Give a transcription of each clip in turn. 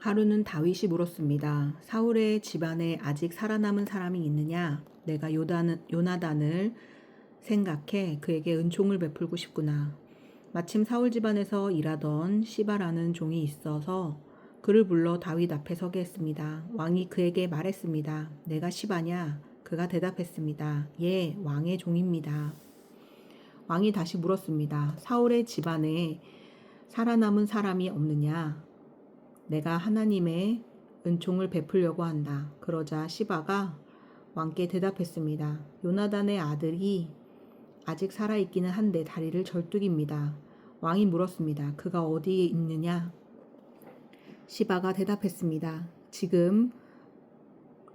하루는 다윗이 물었습니다. 사울의 집안에 아직 살아남은 사람이 있느냐? 내가 요단, 요나단을 생각해 그에게 은총을 베풀고 싶구나. 마침 사울 집안에서 일하던 시바라는 종이 있어서 그를 불러 다윗 앞에 서게 했습니다. 왕이 그에게 말했습니다. 내가 시바냐? 그가 대답했습니다. 예, 왕의 종입니다. 왕이 다시 물었습니다. 사울의 집안에 살아남은 사람이 없느냐? 내가 하나님의 은총을 베풀려고 한다. 그러자 시바가 왕께 대답했습니다. 요나단의 아들이 아직 살아있기는 한데 다리를 절뚝입니다. 왕이 물었습니다. 그가 어디에 있느냐? 시바가 대답했습니다. 지금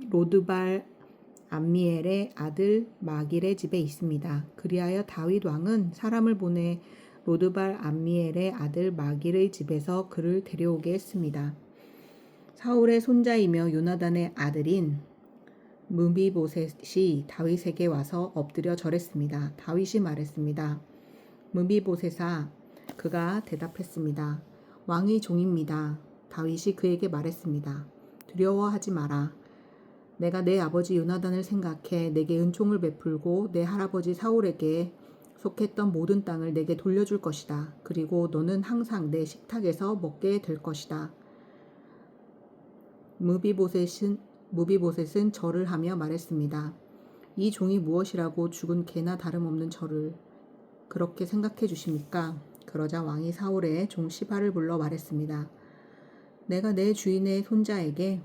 로드발 암미엘의 아들 마길의 집에 있습니다. 그리하여 다윗 왕은 사람을 보내 로드발 암미엘의 아들 마길의 집에서 그를 데려오게 했습니다. 사울의 손자이며 요나단의 아들인 무비보셋이 다윗에게 와서 엎드려 절했습니다. 다윗이 말했습니다. 무비보셋아 그가 대답했습니다. 왕의 종입니다. 다윗이 그에게 말했습니다. 두려워하지 마라. 내가 내 아버지 요나단을 생각해 내게 은총을 베풀고 내 할아버지 사울에게 속했던 모든 땅을 내게 돌려줄 것이다. 그리고 너는 항상 내 식탁에서 먹게 될 것이다. 무비보셋은, 무비보셋은 절을 하며 말했습니다. 이 종이 무엇이라고 죽은 개나 다름없는 저를 그렇게 생각해 주십니까? 그러자 왕이 사울의 종 시바를 불러 말했습니다. 내가 내 주인의 손자에게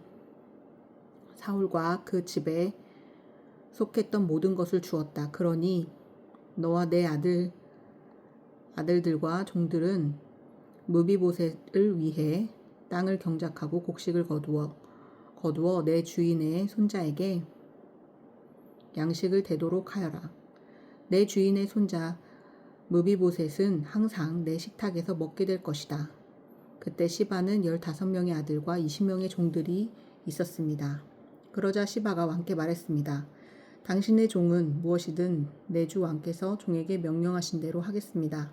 사울과 그 집에 속했던 모든 것을 주었다. 그러니 너와 내 아들 아들들과 종들은 무비보셋을 위해 땅을 경작하고 곡식을 거두어 거두어 내 주인의 손자에게 양식을 되도록 하여라. 내 주인의 손자 무비보셋은 항상 내 식탁에서 먹게 될 것이다. 그때 시바는 15명의 아들과 20명의 종들이 있었습니다. 그러자 시바가 왕께 말했습니다. 당신의 종은 무엇이든 내 주 왕께서 종에게 명령하신 대로 하겠습니다.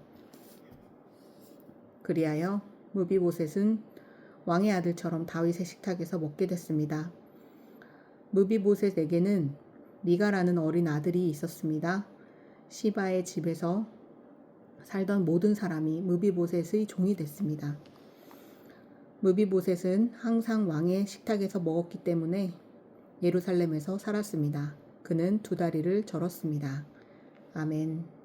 그리하여 무비보셋은 왕의 아들처럼 다윗의 식탁에서 먹게 됐습니다. 무비보셋에게는 미가라는 어린 아들이 있었습니다. 시바의 집에서 살던 모든 사람이 무비보셋의 종이 됐습니다. 무비보셋은 항상 왕의 식탁에서 먹었기 때문에 예루살렘에서 살았습니다. 그는 두 다리를 절었습니다. 아멘.